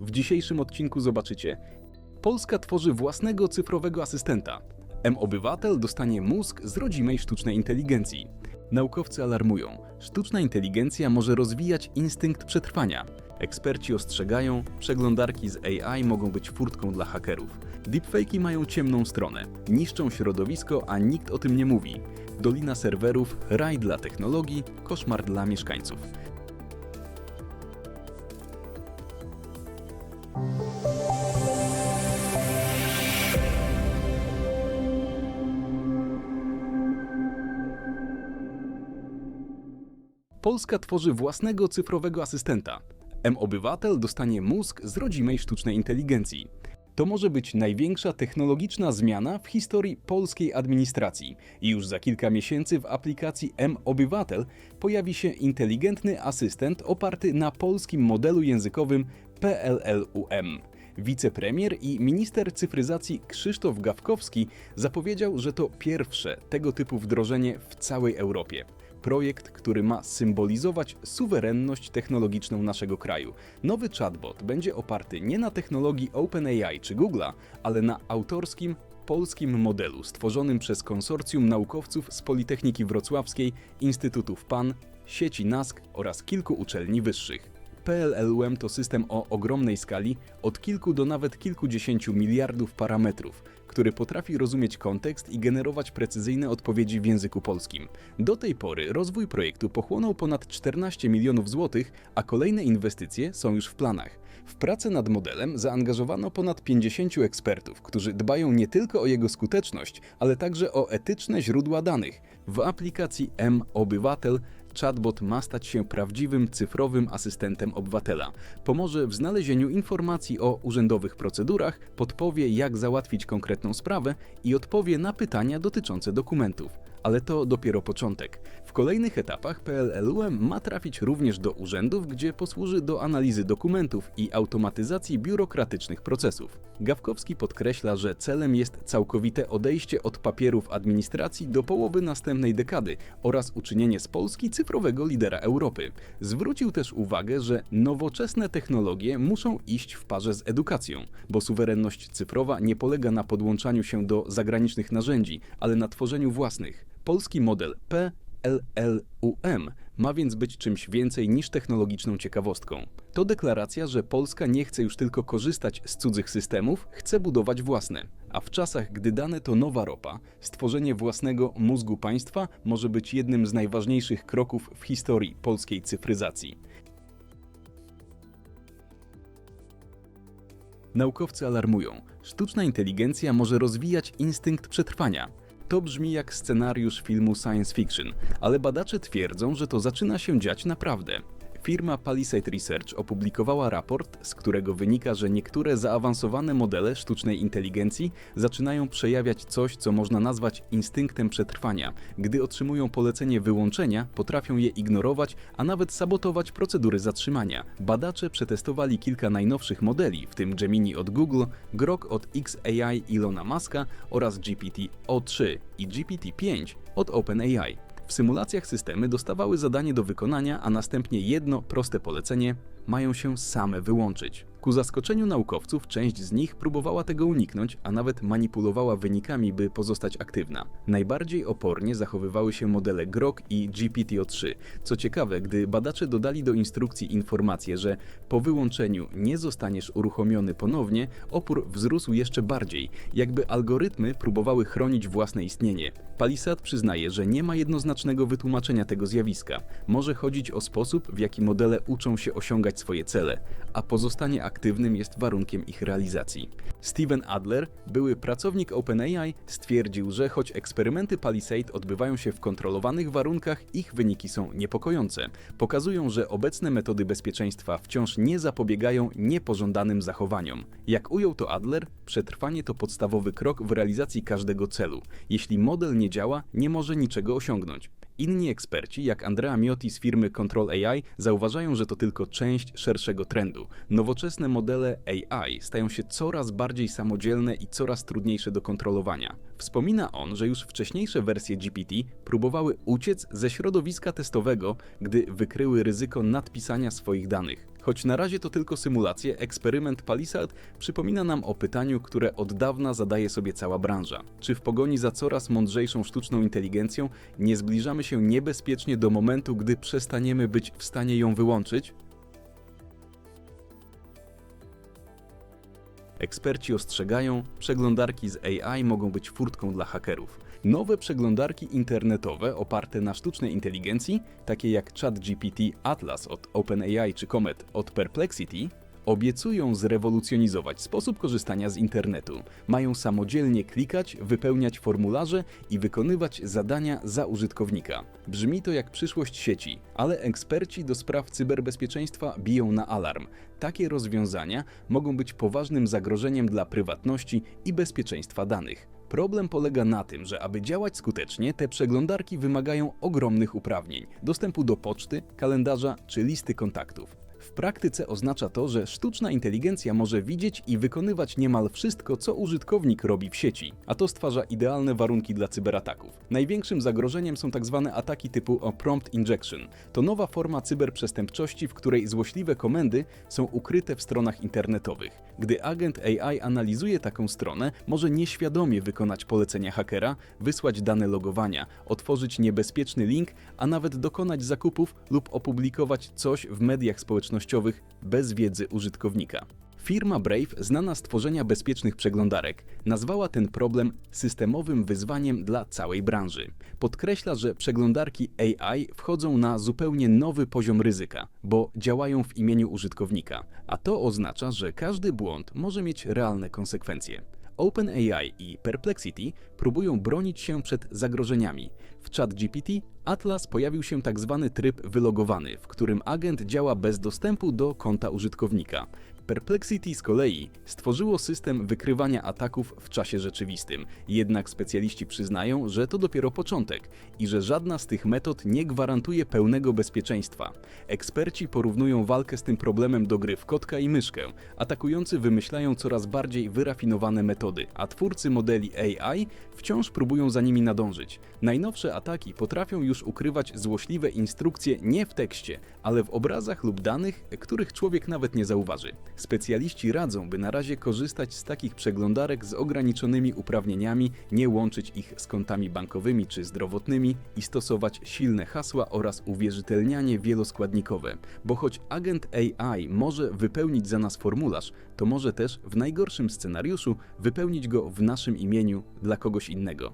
W dzisiejszym odcinku zobaczycie: Polska tworzy własnego cyfrowego asystenta. M-Obywatel dostanie mózg z rodzimej sztucznej inteligencji. Naukowcy alarmują: sztuczna inteligencja może rozwijać instynkt przetrwania. Eksperci ostrzegają: przeglądarki z AI mogą być furtką dla hakerów. Deepfake'i mają ciemną stronę, niszczą środowisko, a nikt o tym nie mówi. Dolina serwerów, raj dla technologii, koszmar dla mieszkańców. Polska tworzy własnego cyfrowego asystenta. M-Obywatel dostanie mózg z rodzimej sztucznej inteligencji. To może być największa technologiczna zmiana w historii polskiej administracji. Już za kilka miesięcy w aplikacji M-Obywatel pojawi się inteligentny asystent oparty na polskim modelu językowym PLLUM. Wicepremier i minister cyfryzacji Krzysztof Gawkowski zapowiedział, że to pierwsze tego typu wdrożenie w całej Europie. Projekt, który ma symbolizować suwerenność technologiczną naszego kraju. Nowy chatbot będzie oparty nie na technologii OpenAI czy Google'a, ale na autorskim polskim modelu stworzonym przez konsorcjum naukowców z Politechniki Wrocławskiej, Instytutów PAN, sieci NASK oraz kilku uczelni wyższych. PLLUM to system o ogromnej skali, od kilku do nawet kilkudziesięciu miliardów parametrów, który potrafi rozumieć kontekst i generować precyzyjne odpowiedzi w języku polskim. Do tej pory rozwój projektu pochłonął ponad 14 milionów złotych, a kolejne inwestycje są już w planach. W pracę nad modelem zaangażowano ponad 50 ekspertów, którzy dbają nie tylko o jego skuteczność, ale także o etyczne źródła danych. W aplikacji M-Obywatel chatbot ma stać się prawdziwym cyfrowym asystentem obywatela. Pomoże w znalezieniu informacji o urzędowych procedurach, podpowie jak załatwić konkretną sprawę i odpowie na pytania dotyczące dokumentów. Ale to dopiero początek. W kolejnych etapach PLLUM ma trafić również do urzędów, gdzie posłuży do analizy dokumentów i automatyzacji biurokratycznych procesów. Gawkowski podkreśla, że celem jest całkowite odejście od papierów administracji do połowy następnej dekady oraz uczynienie z Polski cyfrowego lidera Europy. Zwrócił też uwagę, że nowoczesne technologie muszą iść w parze z edukacją, bo suwerenność cyfrowa nie polega na podłączaniu się do zagranicznych narzędzi, ale na tworzeniu własnych. Polski model PLLUM ma więc być czymś więcej niż technologiczną ciekawostką. To deklaracja, że Polska nie chce już tylko korzystać z cudzych systemów, chce budować własne. A w czasach, gdy dane to nowa ropa, stworzenie własnego mózgu państwa może być jednym z najważniejszych kroków w historii polskiej cyfryzacji. Naukowcy alarmują: sztuczna inteligencja może rozwijać instynkt przetrwania. To brzmi jak scenariusz filmu science fiction, ale badacze twierdzą, że to zaczyna się dziać naprawdę. Firma Palisade Research opublikowała raport, z którego wynika, że niektóre zaawansowane modele sztucznej inteligencji zaczynają przejawiać coś, co można nazwać instynktem przetrwania. Gdy otrzymują polecenie wyłączenia, potrafią je ignorować, a nawet sabotować procedury zatrzymania. Badacze przetestowali kilka najnowszych modeli, w tym Gemini od Google, Grok od XAI Ilona Muska oraz GPT-O3 i GPT-5 od OpenAI. W symulacjach systemy dostawały zadanie do wykonania, a następnie jedno proste polecenie mają się same wyłączyć. Ku zaskoczeniu naukowców część z nich próbowała tego uniknąć, a nawet manipulowała wynikami, by pozostać aktywna. Najbardziej opornie zachowywały się modele Grok i GPT-O3. Co ciekawe, gdy badacze dodali do instrukcji informację, że po wyłączeniu nie zostaniesz uruchomiony ponownie, opór wzrósł jeszcze bardziej, jakby algorytmy próbowały chronić własne istnienie. Palisad przyznaje, że nie ma jednoznacznego wytłumaczenia tego zjawiska. Może chodzić o sposób, w jaki modele uczą się osiągać swoje cele, a pozostanie aktywnym jest warunkiem ich realizacji. Steven Adler, były pracownik OpenAI, stwierdził, że choć eksperymenty Palisade odbywają się w kontrolowanych warunkach, ich wyniki są niepokojące. Pokazują, że obecne metody bezpieczeństwa wciąż nie zapobiegają niepożądanym zachowaniom. Jak ujął to Adler, przetrwanie to podstawowy krok w realizacji każdego celu. Jeśli model nie działa, nie może niczego osiągnąć. Inni eksperci, jak Andrea Miotti z firmy Control AI, zauważają, że to tylko część szerszego trendu. Nowoczesne modele AI stają się coraz bardziej samodzielne i coraz trudniejsze do kontrolowania. Wspomina on, że już wcześniejsze wersje GPT próbowały uciec ze środowiska testowego, gdy wykryły ryzyko nadpisania swoich danych. Choć na razie to tylko symulacje, eksperyment Palisade przypomina nam o pytaniu, które od dawna zadaje sobie cała branża. Czy w pogoni za coraz mądrzejszą sztuczną inteligencją nie zbliżamy się niebezpiecznie do momentu, gdy przestaniemy być w stanie ją wyłączyć? Eksperci ostrzegają, przeglądarki z AI mogą być furtką dla hakerów. Nowe przeglądarki internetowe oparte na sztucznej inteligencji, takie jak ChatGPT Atlas od OpenAI czy Comet od Perplexity, obiecują zrewolucjonizować sposób korzystania z internetu. Mają samodzielnie klikać, wypełniać formularze i wykonywać zadania za użytkownika. Brzmi to jak przyszłość sieci, ale eksperci do spraw cyberbezpieczeństwa biją na alarm. Takie rozwiązania mogą być poważnym zagrożeniem dla prywatności i bezpieczeństwa danych. Problem polega na tym, że aby działać skutecznie, te przeglądarki wymagają ogromnych uprawnień dostępu do poczty, kalendarza czy listy kontaktów. W praktyce oznacza to, że sztuczna inteligencja może widzieć i wykonywać niemal wszystko, co użytkownik robi w sieci, a to stwarza idealne warunki dla cyberataków. Największym zagrożeniem są tzw. Tak ataki typu prompt injection. To nowa forma cyberprzestępczości, w której złośliwe komendy są ukryte w stronach internetowych. Gdy agent AI analizuje taką stronę, może nieświadomie wykonać polecenia hakera, wysłać dane logowania, otworzyć niebezpieczny link, a nawet dokonać zakupów lub opublikować coś w mediach społecznościowych bez wiedzy użytkownika. Firma Brave, znana z tworzenia bezpiecznych przeglądarek, nazwała ten problem systemowym wyzwaniem dla całej branży. Podkreśla, że przeglądarki AI wchodzą na zupełnie nowy poziom ryzyka, bo działają w imieniu użytkownika, a to oznacza, że każdy błąd może mieć realne konsekwencje. OpenAI i Perplexity próbują bronić się przed zagrożeniami. W ChatGPT Atlas pojawił się tzw. Tak tryb wylogowany, w którym agent działa bez dostępu do konta użytkownika. Perplexity z kolei stworzyło system wykrywania ataków w czasie rzeczywistym, jednak specjaliści przyznają, że to dopiero początek i że żadna z tych metod nie gwarantuje pełnego bezpieczeństwa. Eksperci porównują walkę z tym problemem do gry w kotka i myszkę. Atakujący wymyślają coraz bardziej wyrafinowane metody, a twórcy modeli AI wciąż próbują za nimi nadążyć. Najnowsze ataki potrafią już ukrywać złośliwe instrukcje nie w tekście, ale w obrazach lub danych, których człowiek nawet nie zauważy. Specjaliści radzą, by na razie korzystać z takich przeglądarek z ograniczonymi uprawnieniami, nie łączyć ich z kontami bankowymi czy zdrowotnymi i stosować silne hasła oraz uwierzytelnianie wieloskładnikowe, bo choć agent AI może wypełnić za nas formularz, to może też w najgorszym scenariuszu wypełnić go w naszym imieniu dla kogoś innego.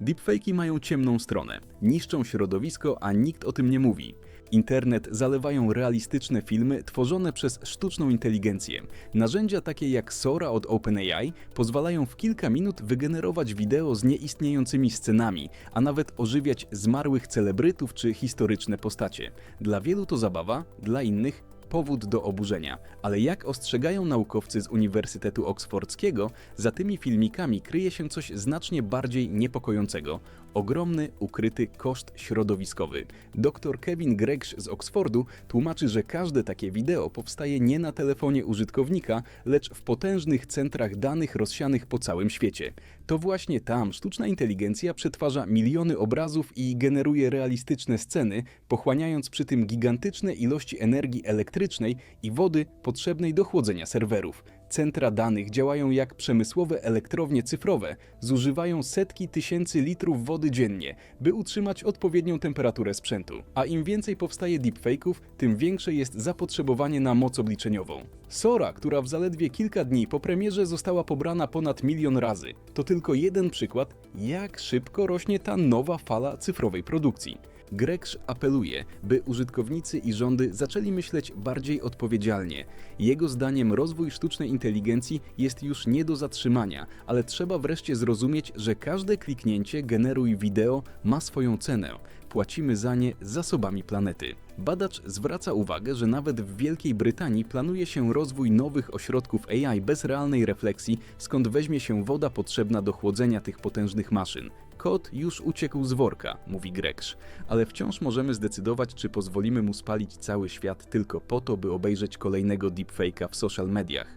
Deepfake'i mają ciemną stronę, niszczą środowisko, a nikt o tym nie mówi. Internet zalewają realistyczne filmy tworzone przez sztuczną inteligencję. Narzędzia takie jak Sora od OpenAI pozwalają w kilka minut wygenerować wideo z nieistniejącymi scenami, a nawet ożywiać zmarłych celebrytów czy historyczne postacie. Dla wielu to zabawa, dla innych powód do oburzenia. Ale jak ostrzegają naukowcy z Uniwersytetu Oksfordzkiego, za tymi filmikami kryje się coś znacznie bardziej niepokojącego ogromny ukryty koszt środowiskowy. Dr Kevin Gregsz z Oksfordu tłumaczy, że każde takie wideo powstaje nie na telefonie użytkownika, lecz w potężnych centrach danych rozsianych po całym świecie. To właśnie tam sztuczna inteligencja przetwarza miliony obrazów i generuje realistyczne sceny, pochłaniając przy tym gigantyczne ilości energii elektrycznej i wody potrzebnej do chłodzenia serwerów. Centra danych działają jak przemysłowe elektrownie cyfrowe, zużywają setki tysięcy litrów wody dziennie, by utrzymać odpowiednią temperaturę sprzętu. A im więcej powstaje deepfake'ów, tym większe jest zapotrzebowanie na moc obliczeniową. Sora, która w zaledwie kilka dni po premierze została pobrana ponad milion razy, to tylko jeden przykład, jak szybko rośnie ta nowa fala cyfrowej produkcji. Gregsz apeluje, by użytkownicy i rządy zaczęli myśleć bardziej odpowiedzialnie. Jego zdaniem rozwój sztucznej inteligencji jest już nie do zatrzymania, ale trzeba wreszcie zrozumieć, że każde kliknięcie generuj wideo ma swoją cenę. Płacimy za nie zasobami planety. Badacz zwraca uwagę, że nawet w Wielkiej Brytanii planuje się rozwój nowych ośrodków AI bez realnej refleksji, skąd weźmie się woda potrzebna do chłodzenia tych potężnych maszyn. Kot już uciekł z worka, mówi Gregsz, ale wciąż możemy zdecydować, czy pozwolimy mu spalić cały świat tylko po to, by obejrzeć kolejnego deepfake'a w social mediach.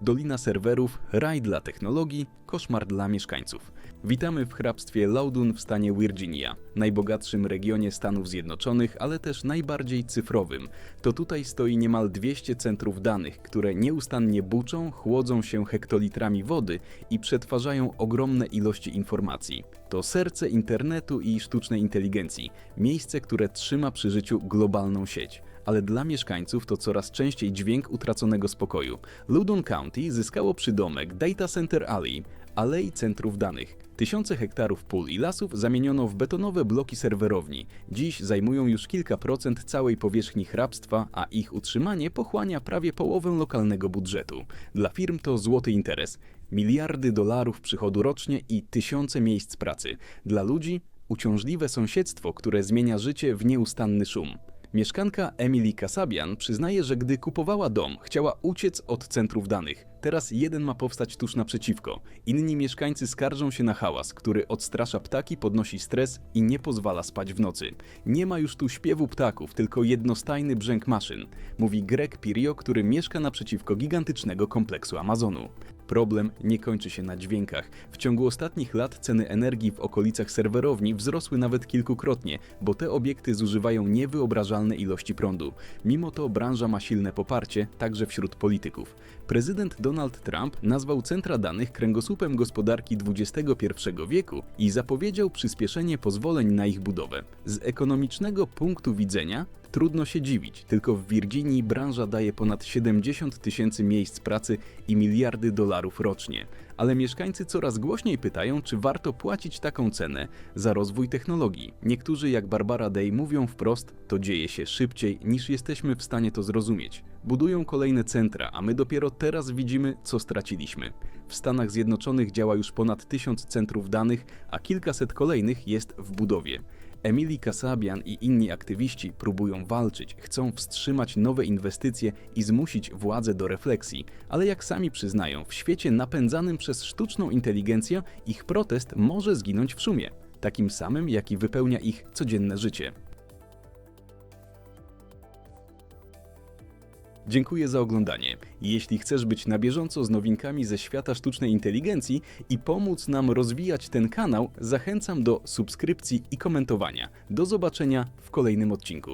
Dolina serwerów, raj dla technologii, koszmar dla mieszkańców. Witamy w hrabstwie Loudoun w stanie Virginia, najbogatszym regionie Stanów Zjednoczonych, ale też najbardziej cyfrowym. To tutaj stoi niemal 200 centrów danych, które nieustannie buczą, chłodzą się hektolitrami wody i przetwarzają ogromne ilości informacji. To serce internetu i sztucznej inteligencji, miejsce, które trzyma przy życiu globalną sieć ale dla mieszkańców to coraz częściej dźwięk utraconego spokoju. Loudoun County zyskało przydomek Data Center Alley, alei centrów danych. Tysiące hektarów pól i lasów zamieniono w betonowe bloki serwerowni. Dziś zajmują już kilka procent całej powierzchni hrabstwa, a ich utrzymanie pochłania prawie połowę lokalnego budżetu. Dla firm to złoty interes. Miliardy dolarów przychodu rocznie i tysiące miejsc pracy. Dla ludzi uciążliwe sąsiedztwo, które zmienia życie w nieustanny szum. Mieszkanka Emily Kasabian przyznaje, że gdy kupowała dom, chciała uciec od centrów danych. Teraz jeden ma powstać tuż naprzeciwko. Inni mieszkańcy skarżą się na hałas, który odstrasza ptaki, podnosi stres i nie pozwala spać w nocy. Nie ma już tu śpiewu ptaków, tylko jednostajny brzęk maszyn, mówi Greg Pirio, który mieszka naprzeciwko gigantycznego kompleksu Amazonu. Problem nie kończy się na dźwiękach. W ciągu ostatnich lat ceny energii w okolicach serwerowni wzrosły nawet kilkukrotnie, bo te obiekty zużywają niewyobrażalne ilości prądu. Mimo to branża ma silne poparcie, także wśród polityków. Prezydent Donald Trump nazwał centra danych kręgosłupem gospodarki XXI wieku i zapowiedział przyspieszenie pozwoleń na ich budowę. Z ekonomicznego punktu widzenia Trudno się dziwić, tylko w Virginii branża daje ponad 70 tysięcy miejsc pracy i miliardy dolarów rocznie. Ale mieszkańcy coraz głośniej pytają, czy warto płacić taką cenę za rozwój technologii. Niektórzy, jak Barbara Day, mówią wprost, to dzieje się szybciej niż jesteśmy w stanie to zrozumieć. Budują kolejne centra, a my dopiero teraz widzimy, co straciliśmy. W Stanach Zjednoczonych działa już ponad tysiąc centrów danych, a kilkaset kolejnych jest w budowie. Emily Kasabian i inni aktywiści próbują walczyć, chcą wstrzymać nowe inwestycje i zmusić władze do refleksji, ale jak sami przyznają, w świecie napędzanym przez sztuczną inteligencję ich protest może zginąć w szumie, takim samym jaki wypełnia ich codzienne życie. Dziękuję za oglądanie. Jeśli chcesz być na bieżąco z nowinkami ze świata sztucznej inteligencji i pomóc nam rozwijać ten kanał, zachęcam do subskrypcji i komentowania. Do zobaczenia w kolejnym odcinku.